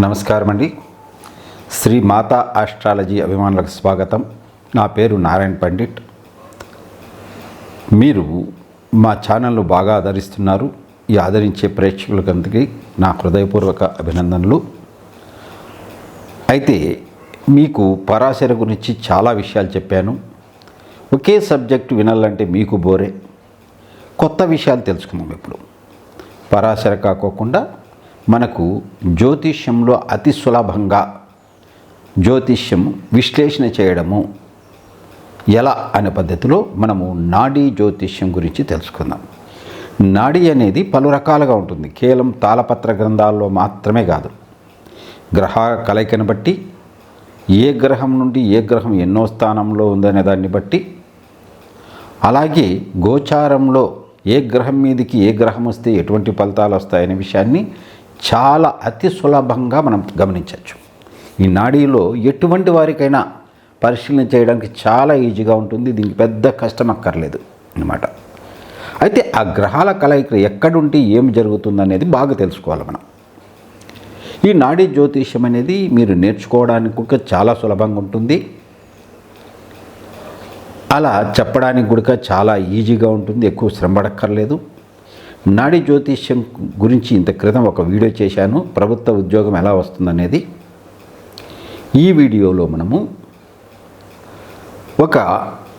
నమస్కారం అండి శ్రీ మాతా ఆస్ట్రాలజీ అభిమానులకు స్వాగతం. నా పేరు నారాయణ పండిట్. మీరు మా ఛానల్ను బాగా ఆదరిస్తున్నారు. ఈ ఆదరించే ప్రేక్షకులకందరికీ నా హృదయపూర్వక అభినందనలు. అయితే మీకు పరాశర గురించి చాలా విషయాలు చెప్పాను. ఒకే సబ్జెక్ట్ వినాలంటే మీకు బోరే. కొత్త విషయాలు తెలుసుకుందాం ఇప్పుడు. పరాశర కాకోకుండా మనకు జ్యోతిష్యంలో అతి సులభంగా జ్యోతిష్యం విశ్లేషణ చేయడము ఎలా అనే పద్ధతిలో మనము నాడీ జ్యోతిష్యం గురించి తెలుసుకుందాం. నాడీ అనేది పలు రకాలుగా ఉంటుంది. కేవలం తాళపత్ర గ్రంథాల్లో మాత్రమే కాదు. గ్రహ కలయికను బట్టి ఏ గ్రహం నుండి ఏ గ్రహం ఎన్నో స్థానంలో ఉందనే దాన్ని బట్టి అలాగే గోచారంలో ఏ గ్రహం మీదకి ఏ గ్రహం వస్తే ఎటువంటి ఫలితాలు వస్తాయనే విషయాన్ని చాలా అతి సులభంగా మనం గమనించవచ్చు. ఈ నాడీలో ఎటువంటి వారికైనా పరిశీలన చేయడానికి చాలా ఈజీగా ఉంటుంది. దీనికి పెద్ద కష్టం అక్కర్లేదు అన్నమాట. అయితే ఆ గ్రహాల కలయిక ఎక్కడుంటే ఏం జరుగుతుందనేది బాగా తెలుసుకోవాలి మనం. ఈ నాడీ జ్యోతిష్యం అనేది మీరు నేర్చుకోవడానికి కూడా చాలా సులభంగా ఉంటుంది. అలా చెప్పడానికి కూడా చాలా ఈజీగా ఉంటుంది. ఎక్కువ శ్రమ పడక్కర్లేదు. నాడి జ్యోతిష్యం గురించి ఇంత క్రితం ఒక వీడియో చేశాను. ప్రభుత్వ ఉద్యోగం ఎలా వస్తుందనేది. ఈ వీడియోలో మనము ఒక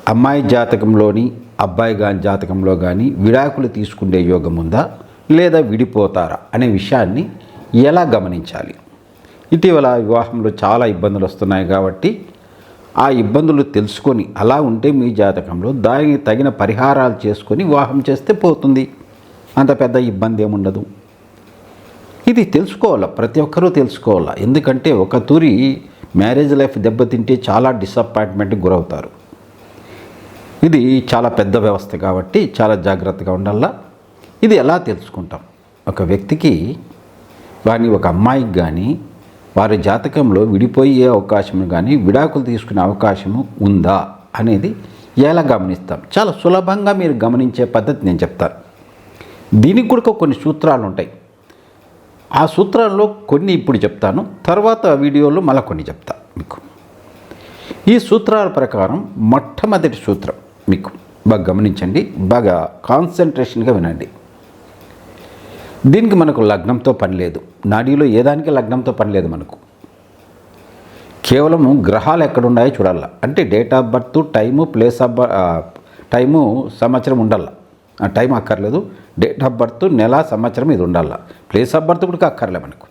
అమ్మాయి జాతకంలోని అబ్బాయి గా జాతకంలో కానీ విడాకులు తీసుకునే యోగం ఉందా? లేదా విడిపోతారా? అనే విషయాన్ని ఎలా గమనించాలి? ఇటీవల వివాహంలో చాలా ఇబ్బందులు వస్తున్నాయి కాబట్టి ఆ ఇబ్బందులు తెలుసుకొని అలా ఉంటే మీ జాతకంలో దానికి తగిన పరిహారాలు చేసుకొని వివాహం చేస్తే పోతుంది. అంత పెద్ద ఇబ్బంది ఏముండదు ఇది తెలుసుకోవాలా? ప్రతి ఒక్కరూ తెలుసుకోవాలా? ఎందుకంటే ఒక తూరి మ్యారేజ్ లైఫ్ దెబ్బతింటే చాలా డిసప్పాయింట్మెంట్కి గురవుతారు. ఇది చాలా పెద్ద వ్యవస్థ కాబట్టి చాలా జాగ్రత్తగా ఉండాలా? ఇది ఎలా తెలుసుకుంటాం? ఒక వ్యక్తికి కానీ ఒక అమ్మాయికి కానీ వారి జాతకంలో విడిపోయే అవకాశం కానీ విడాకులు తీసుకునే అవకాశము ఉందా అనేది ఎలా గమనిస్తాం? చాలా సులభంగా మీరు గమనించే పద్ధతి నేను చెప్తాను. దీనికి కూడా కొన్ని సూత్రాలు ఉంటాయి ఆ సూత్రాల్లో కొన్ని ఇప్పుడు చెప్తాను తర్వాత వీడియోలో మళ్ళీ కొన్ని చెప్తా మీకు. ఈ సూత్రాల ప్రకారం మొట్టమొదటి సూత్రం మీకు. బాగా గమనించండి బాగా కాన్సన్ట్రేషన్గా వినండి. దీనికి మనకు లగ్నంతో పని లేదు. నాడీలో ఏ దానికి లగ్నంతో పని లేదు మనకు. కేవలం గ్రహాలు ఎక్కడున్నాయో చూడాల. అంటే date of birth time place of time సంవత్సరం ఉండాల. ఆ టైం అక్కర్లేదు. డేట్ ఆఫ్ బర్త్ నెల సంవత్సరం ఇది ఉండాల. ప్లేస్ ఆఫ్ బర్త్ కూడా అక్కర్లే మనకు.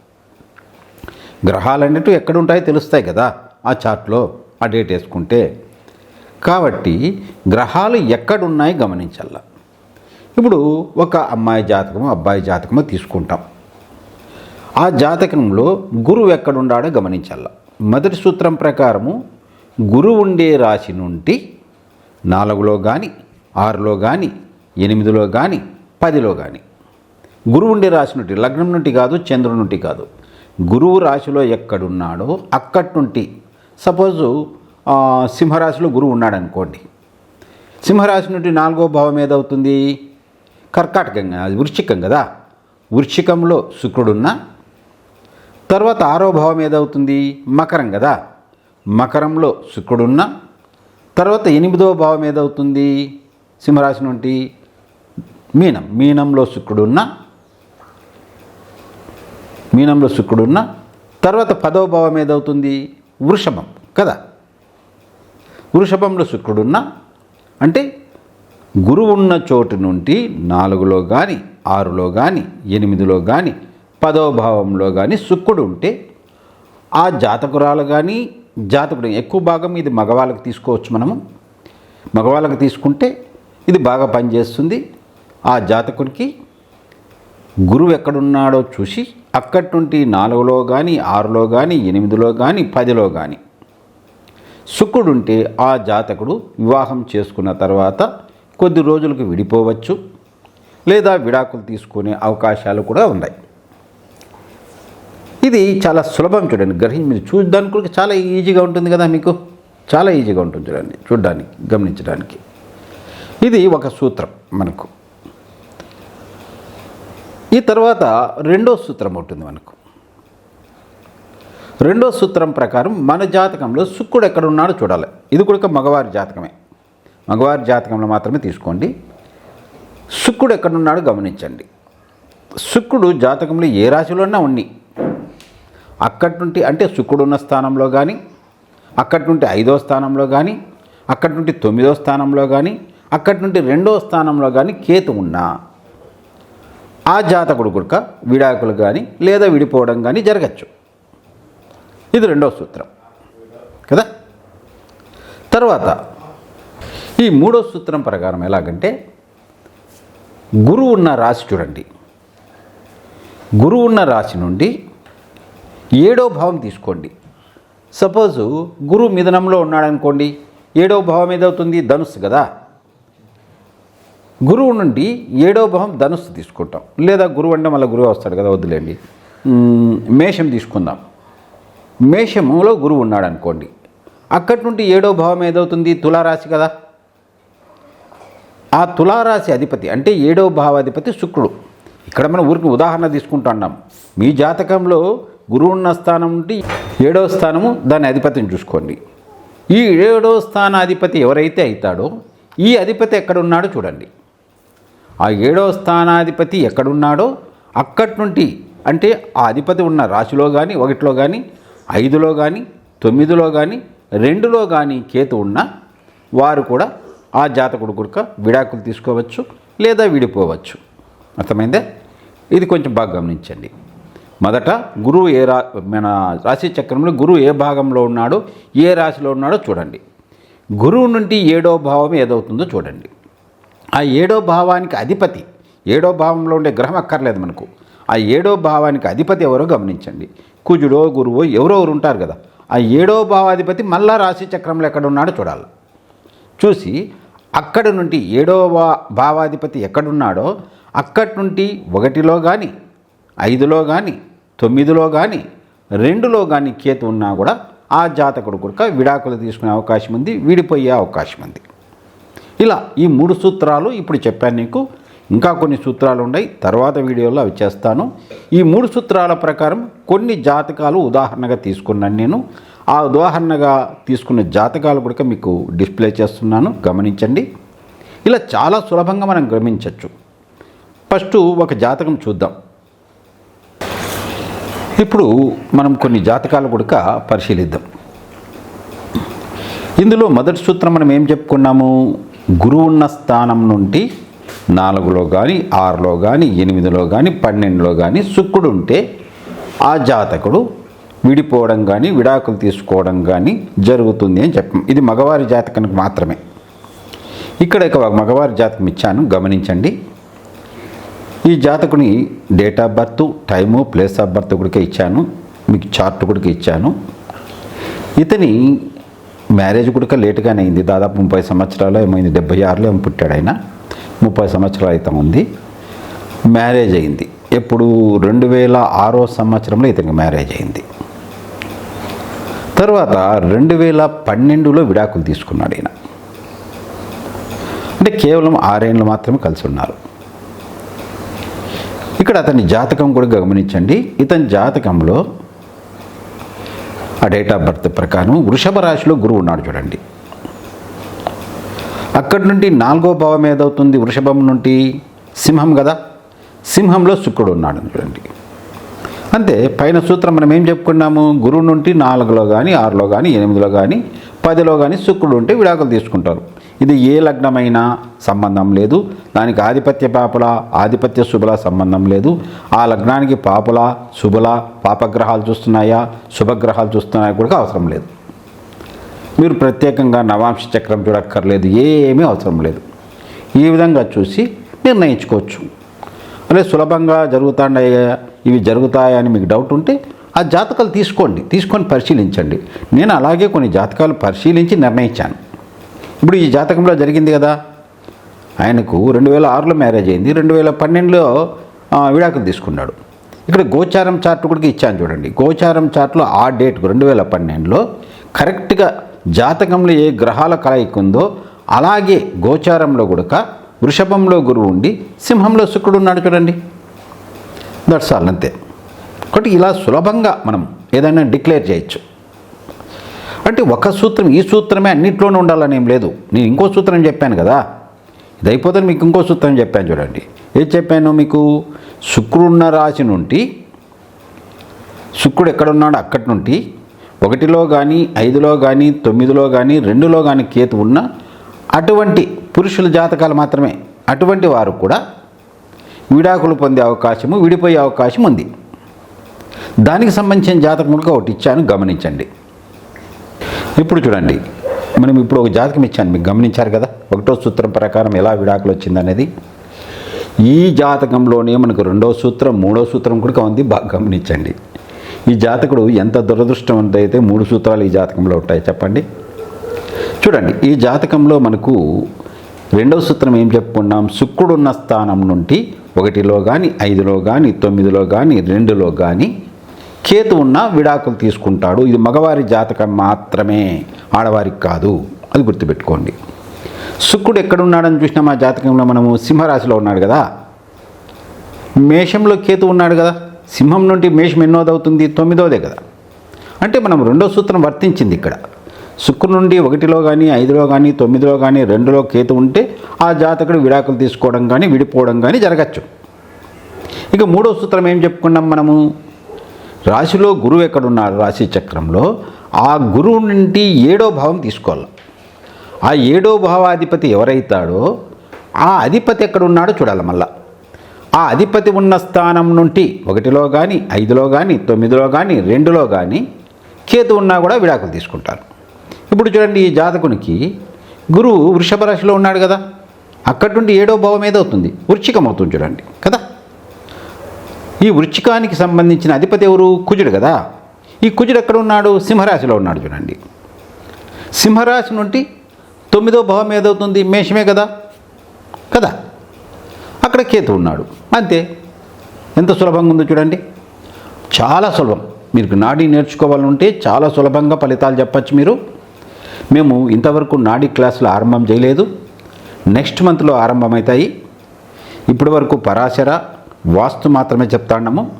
గ్రహాలు అనేవి ఎక్కడ ఉంటాయో తెలుస్తాయి కదా ఆ చార్ట్లో ఆ డేట్ వేసుకుంటే. కాబట్టి గ్రహాలు ఎక్కడున్నాయి గమనించాల. ఇప్పుడు ఒక అమ్మాయి జాతకము అబ్బాయి జాతకము తీసుకుంటాం. ఆ జాతకంలో గురువు ఎక్కడున్నాడో గమనించాల. మొదటి సూత్రం ప్రకారము గురువు ఉండే రాశి నుండి నాలుగులో కానీ ఆరులో కానీ ఎనిమిదిలో కానీ పదిలో కానీ గురువుండే రాశి నుండి లగ్నం నుండి కాదు చంద్రుడి నుండి కాదు. గురువు రాశిలో ఎక్కడున్నాడో అక్కడి నుండి. సపోజు సింహరాశిలో గురువు ఉన్నాడు అనుకోండి సింహరాశి నుండి నాలుగో భావం ఏదవుతుంది? కర్కాటకం అది వృశ్చికం కదా. వృశ్చికంలో శుక్రుడున్న తర్వాత ఆరో భావం ఏదవుతుంది? మకరం కదా. మకరంలో శుక్రుడున్న తర్వాత ఎనిమిదో భావం ఏదవుతుంది? సింహరాశి నుండి మీనం. మీనంలో శుక్రుడున్న మీనంలో శుక్రుడున్న తర్వాత పదవ భావం ఏదవుతుంది? వృషభం కదా? వృషభంలో శుక్రుడున్న అంటే గురువు ఉన్న చోటు నుండి నాలుగులో కానీ ఆరులో కానీ ఎనిమిదిలో కానీ పదవ భావంలో కానీ శుక్రుడు ఉంటే ఆ జాతకురాలు కానీ జాతకుడు ఎక్కువ భాగం ఇది మగవాళ్ళకి తీసుకోవచ్చు మనము. మగవాళ్ళకి తీసుకుంటే ఇది బాగా పనిచేస్తుంది. ఆ జాతకుడికి గురువు ఎక్కడున్నాడో చూసి అక్కడి నుండి నాలుగులో కానీ ఆరులో కానీ ఎనిమిదిలో కానీ పదిలో కానీ శుక్రుడుంటే ఆ జాతకుడు వివాహం చేసుకున్న తర్వాత కొద్ది రోజులకు విడిపోవచ్చు లేదా విడాకులు తీసుకునే అవకాశాలు కూడా ఉన్నాయి. ఇది చాలా సులభం చూడండి. గ్రహించి మీరు చూడడానికి కూడా చాలా ఈజీగా ఉంటుంది కదా మీకు? చాలా ఈజీగా ఉంటుంది చూడండి. చూడడానికి గమనించడానికి. ఇది ఒక సూత్రం మనకు. ఈ తర్వాత రెండో సూత్రం ఉంటుంది మనకు. రెండో సూత్రం ప్రకారం మన జాతకంలో శుక్రుడు ఎక్కడ ఉన్నాడో చూడాలి. ఇది కూడా మగవారి జాతకమే. మగవారి జాతకంలో మాత్రమే తీసుకోండి. శుక్రుడు ఎక్కడున్నాడో గమనించండి. శుక్రుడు జాతకంలో ఏ రాశిలోనా ఉన్ని అక్కడి నుండి అంటే శుక్రుడు ఉన్న స్థానంలో కానీ అక్కడి నుండి ఐదో స్థానంలో కానీ అక్కడి నుండి తొమ్మిదో స్థానంలో కానీ అక్కడి నుండి రెండో స్థానంలో కానీ కేతు ఉన్నా ఆ జాతకుడు కూడా విడాకులు కానీ లేదా విడిపోవడం కానీ జరగచ్చు. ఇది రెండో సూత్రం. కదా? తర్వాత ఈ మూడో సూత్రం ప్రకారం ఎలాగంటే గురువు ఉన్న రాశి చూడండి. గురువు ఉన్న రాశి నుండి ఏడో భావం తీసుకోండి. సపోజు గురువు మిథనంలో ఉన్నాడనుకోండి ఏడో భావం ఏదవుతుంది? ధనుస్సు కదా. గురువు నుండి ఏడో భావం ధనుస్సు తీసుకుంటాం. లేదా గురువు అంటే మళ్ళీ గురువు వస్తాడు కదా వద్దులేండి. మేషం తీసుకుందాం. మేషములో గురువు ఉన్నాడు అనుకోండి. అక్కడి నుండి ఏడో భావం ఏదవుతుంది? తులారాశి కదా. ఆ తులారాశి అధిపతి అంటే ఏడో భావాధిపతి శుక్రుడు. ఇక్కడ మనం ఊరికి ఉదాహరణ తీసుకుంటున్నాం. మీ జాతకంలో గురువు ఉన్న స్థానం నుండి ఏడో స్థానము దాని అధిపతిని చూసుకోండి. ఈ ఏడో స్థానాధిపతి ఎవరైతే అవుతాడో ఈ అధిపతి ఎక్కడున్నాడో చూడండి. ఆ ఏడో స్థానాధిపతి ఎక్కడున్నాడో అక్కడి నుండి అంటే ఆ అధిపతి ఉన్న రాశిలో కానీ ఒకటిలో కానీ ఐదులో కానీ తొమ్మిదిలో కానీ రెండులో కానీ కేతు ఉన్న వారు కూడా ఆ జాతకుడు కొడుక విడాకులు తీసుకోవచ్చు లేదా విడిపోవచ్చు. అర్థమైందే? ఇది కొంచెం బాగా గమనించండి. మొదట గురువు ఏ రా మన రాశి చక్రంలో గురువు ఏ భాగంలో ఉన్నాడో ఏ రాశిలో ఉన్నాడో చూడండి. గురువు నుండి ఏడో భావం ఏదవుతుందో చూడండి. ఆ ఏడో భావానికి అధిపతి. ఏడో భావంలో ఉండే గ్రహం అక్కర్లేదు మనకు. ఆ ఏడో భావానికి అధిపతి ఎవరో గమనించండి. కుజుడో గురువో ఎవరో ఎవరు ఉంటారు కదా. ఆ ఏడో భావాధిపతి మళ్ళా రాశి చక్రంలో ఎక్కడ ఉన్నాడో చూడాలి. చూసి అక్కడి నుండి ఏడో భా- భావాధిపతి ఎక్కడున్నాడో అక్కడి నుండి ఒకటిలో కానీ ఐదులో కానీ తొమ్మిదిలో కానీ రెండులో కానీ కేతు ఉన్నా కూడా ఆ జాతకుడు కూడా విడాకులు తీసుకునే అవకాశం ఉంది విడిపోయే అవకాశం ఉంది. ఇలా ఈ మూడు సూత్రాలు ఇప్పుడు చెప్పాను నీకు. ఇంకా కొన్ని సూత్రాలు ఉన్నాయి. తర్వాత వీడియోలో అవి చేస్తాను. ఈ మూడు సూత్రాల ప్రకారం కొన్ని జాతకాలు ఉదాహరణగా తీసుకున్నాను నేను. ఆ ఉదాహరణగా తీసుకున్న జాతకాలు కూడా మీకు డిస్ప్లే చేస్తున్నాను. గమనించండి. ఇలా చాలా సులభంగా మనం గమనించవచ్చు. ఫస్ట్ ఒక జాతకం చూద్దాం. ఇప్పుడు మనం కొన్ని జాతకాలు కూడా పరిశీలిద్దాం. ఇందులో మొదటి సూత్రం మనం ఏం చెప్పుకున్నాము? గురువు ఉన్న స్థానం నుండి నాలుగులో కానీ ఆరులో కానీ ఎనిమిదిలో కానీ పన్నెండులో కానీ శుక్రుడు ఉంటే ఆ జాతకుడు విడిపోవడం కానీ విడాకులు తీసుకోవడం కానీ జరుగుతుంది అని చెప్పాం. ఇది మగవారి జాతకానికి మాత్రమే. ఇక్కడ ఒక మగవారి జాతకం ఇచ్చాను గమనించండి. ఈ జాతకుని date of birth time place of birth కూడా ఇచ్చాను మీకు చార్ట్ కూడా ఇచ్చాను. ఇతని మ్యారేజ్ కూడా లేటుగానే అయింది. దాదాపు ముప్పై సంవత్సరాలు ఏమైంది? డెబ్బై ఆరులో ఏమో పుట్టాడు ఆయన. ముప్పై సంవత్సరాలు అయితే ఉంది. మ్యారేజ్ అయింది. ఎప్పుడు రెండు వేల ఆరో సంవత్సరంలో ఇతనికి మ్యారేజ్ అయింది. తర్వాత రెండు వేల పన్నెండులో విడాకులు తీసుకున్నాడు ఈయన. అంటే కేవలం ఆరేళ్ళు మాత్రమే కలిసి ఉన్నారు. ఇక్కడ అతని జాతకం కూడా గమనించండి. ఇతని జాతకంలో ఆ డేట్ ఆఫ్ బర్త్ ప్రకారం వృషభ రాశిలో గురువు ఉన్నాడు చూడండి. అక్కడి నుండి నాలుగో భావం ఏదవుతుంది? వృషభం నుండి సింహం కదా? సింహంలో శుక్రుడు ఉన్నాడు చూడండి. అంతే పైన సూత్రం మనం ఏం చెప్పుకున్నాము? గురువు నుండి నాలుగులో కానీ ఆరులో కానీ ఎనిమిదిలో కానీ పదిలో కానీ శుక్రుడు ఉంటే విడాకులు తీసుకుంటారు. ఇది ఏ లగ్నమైనా సంబంధం లేదు. దానికి ఆధిపత్య పాపుల ఆధిపత్య శుభల సంబంధం లేదు. ఆ లగ్నానికి పాపుల శుభల పాపగ్రహాలు చూస్తున్నాయా? శుభగ్రహాలు చూస్తున్నాయా కూడా అవసరం లేదు. మీరు ప్రత్యేకంగా నవాంశ చక్రం చూడక్కర్లేదు ఏమీ అవసరం లేదు. ఈ విధంగా చూసి నిర్ణయించుకోవచ్చు. అదే సులభంగా జరుగుతాయా ఇవి జరుగుతాయా అని మీకు డౌట్ ఉంటే ఆ జాతకాలు తీసుకోండి తీసుకొని పరిశీలించండి. నేను అలాగే కొన్ని జాతకాలు పరిశీలించి నిర్ణయించాను. ఇప్పుడు ఈ జాతకంలో జరిగింది కదా. ఆయనకు రెండు వేల ఆరులో మ్యారేజ్ అయింది. రెండు వేల పన్నెండులో విడాకులు తీసుకున్నాడు. ఇక్కడ గోచారం చార్ట్ కూడా ఇచ్చాను చూడండి. గోచారం చార్ట్లో ఆ డేట్కు రెండు వేల పన్నెండులో కరెక్ట్గా జాతకంలో ఏ గ్రహాల కలయిక ఉందో అలాగే గోచారంలో కూడా వృషభంలో గురువు ఉండి సింహంలో శుక్రుడు ఉన్నాడు చూడండి. దట్స్ ఆల్ అంతే. ఒకటి ఇలా సులభంగా మనం ఏదైనా డిక్లేర్ చేయొచ్చు. అంటే ఒక సూత్రం ఈ సూత్రమే అన్నిట్లోనూ ఉండాలని ఏం లేదు. నేను ఇంకో సూత్రం చెప్పాను కదా. ఇది అయిపోతే మీకు ఇంకో సూత్రం చెప్పాను చూడండి. ఏది చెప్పాను మీకు? శుక్రున్న రాశి నుండి శుక్రుడు ఎక్కడున్నాడో అక్కడి నుండి ఒకటిలో కానీ ఐదులో కానీ తొమ్మిదిలో కానీ రెండులో కానీ కేతు ఉన్న అటువంటి పురుషుల జాతకాలు మాత్రమే. అటువంటి వారు కూడా విడాకులు పొందే అవకాశము విడిపోయే అవకాశం ఉంది. దానికి సంబంధించిన జాతకములుగా ఒకటి ఇచ్చాను గమనించండి. ఇప్పుడు చూడండి మనం ఇప్పుడు ఒక జాతకం ఇచ్చాను మీకు గమనించారు కదా? ఒకటో సూత్రం ప్రకారం ఎలా విడాకులు వచ్చిందనేది. ఈ జాతకంలోనే మనకు రెండో సూత్రం మూడో సూత్రం కూడా ఉంది బాగా గమనించండి. ఈ జాతకుడు ఎంత దురదృష్టవంతైతే మూడు సూత్రాలు ఈ జాతకంలో ఉంటాయి చెప్పండి. చూడండి ఈ జాతకంలో మనకు రెండవ సూత్రం ఏం చెప్పుకున్నాం? శుక్రుడున్న స్థానం నుండి ఒకటిలో కానీ ఐదులో కానీ తొమ్మిదిలో కానీ రెండులో కానీ కేతు ఉన్న విడాకులు తీసుకుంటాడు. ఇది మగవారి జాతకం మాత్రమే ఆడవారికి కాదు. అది గుర్తుపెట్టుకోండి. శుక్రుడు ఎక్కడున్నాడని చూసినా మా జాతకంలో మనము? సింహరాశిలో ఉన్నాడు కదా. మేషంలో కేతు ఉన్నాడు కదా. సింహం నుండి మేషం ఎన్నోదవుతుంది? తొమ్మిదోదే కదా. అంటే మనం రెండో సూత్రం వర్తించింది ఇక్కడ. శుక్రు నుండి ఒకటిలో కానీ ఐదులో కానీ తొమ్మిదిలో కానీ రెండులో కేతు ఉంటే ఆ జాతకుడు విడాకులు తీసుకోవడం కానీ విడిపోవడం కానీ జరగచ్చు. ఇక మూడో సూత్రం ఏం చెప్పుకున్నాం మనము? రాశిలో గురువు ఎక్కడున్నాడు రాశి చక్రంలో ఆ గురువు నుండి ఏడో భావం తీసుకోవాలి. ఆ ఏడో భావాధిపతి ఎవరైతాడో ఆ అధిపతి ఎక్కడున్నాడో చూడాలి మళ్ళా. ఆ అధిపతి ఉన్న స్థానం నుండి ఒకటిలో కానీ ఐదులో కానీ తొమ్మిదిలో కానీ రెండులో కానీ కేతు ఉన్నా కూడా విడాకులు తీసుకుంటారు. ఇప్పుడు చూడండి ఈ జాతకునికి గురువు వృషభ రాశిలో ఉన్నాడు కదా. అక్కడి నుండి ఏడో భావం ఏదవుతుంది? వృచ్చికం అవుతుంది చూడండి కదా. ఈ వృచ్చికానికి సంబంధించిన అధిపతి ఎవరు? కుజుడు కదా. ఈ కుజుడు ఎక్కడ ఉన్నాడు సింహరాశిలో ఉన్నాడు చూడండి. సింహరాశి నుండి తొమ్మిదో భావం ఏదవుతుంది? మేషమే కదా. కదా. అక్కడ కేతు ఉన్నాడు. అంతే. ఎంత సులభంగా ఉందో చూడండి. చాలా సులభం. మీరు నాడీ నేర్చుకోవాలంటే చాలా సులభంగా ఫలితాలు చెప్పచ్చు మీరు. మేము ఇంతవరకు నాడీ క్లాసులు ఆరంభం చేయలేదు. నెక్స్ట్ మంత్లో ఆరంభమవుతాయి. ఇప్పటి వరకు పరాశర వాస్తు మాత్రమే చెప్తాన్నాము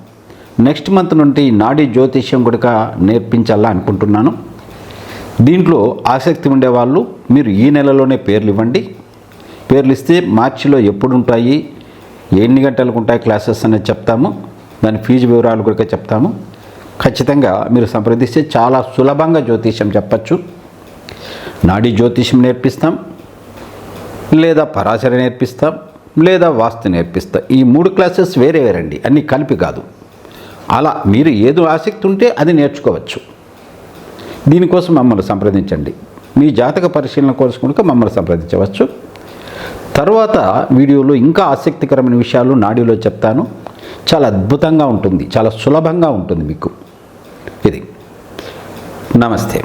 నెక్స్ట్ మంత్ నుండి నాడీ జ్యోతిష్యం కూడా నేర్పించాలా అనుకుంటున్నాను. దీంట్లో ఆసక్తి ఉండేవాళ్ళు మీరు ఈ నెలలోనే పేర్లు ఇవ్వండి పేర్లు ఇస్తే మార్చిలో ఎప్పుడు ఉంటాయి ఎన్ని గంటలకు ఉంటాయి క్లాసెస్ అనేది చెప్తాము. దాని ఫీజు వివరాలు కూడా చెప్తాము. ఖచ్చితంగా మీరు సంప్రదిస్తే చాలా సులభంగా జ్యోతిష్యం చెప్పచ్చు. నాడీ జ్యోతిష్యం నేర్పిస్తాం. లేదా పరాశర నేర్పిస్తాం. లేదా వాస్తు నేర్పిస్తా. ఈ మూడు క్లాసెస్ వేరే వేరండి అన్నీ కలిపి కాదు. అలా మీరు ఏదో ఆసక్తి ఉంటే అది నేర్చుకోవచ్చు. దీనికోసం మమ్మల్ని సంప్రదించండి. మీ జాతక పరిశీలన కోసం కనుక మమ్మల్ని సంప్రదించవచ్చు. తర్వాత వీడియోలో ఇంకా ఆసక్తికరమైన విషయాలు నాడియోలో చెప్తాను. చాలా అద్భుతంగా ఉంటుంది చాలా సులభంగా ఉంటుంది మీకు. ఇది. నమస్తే.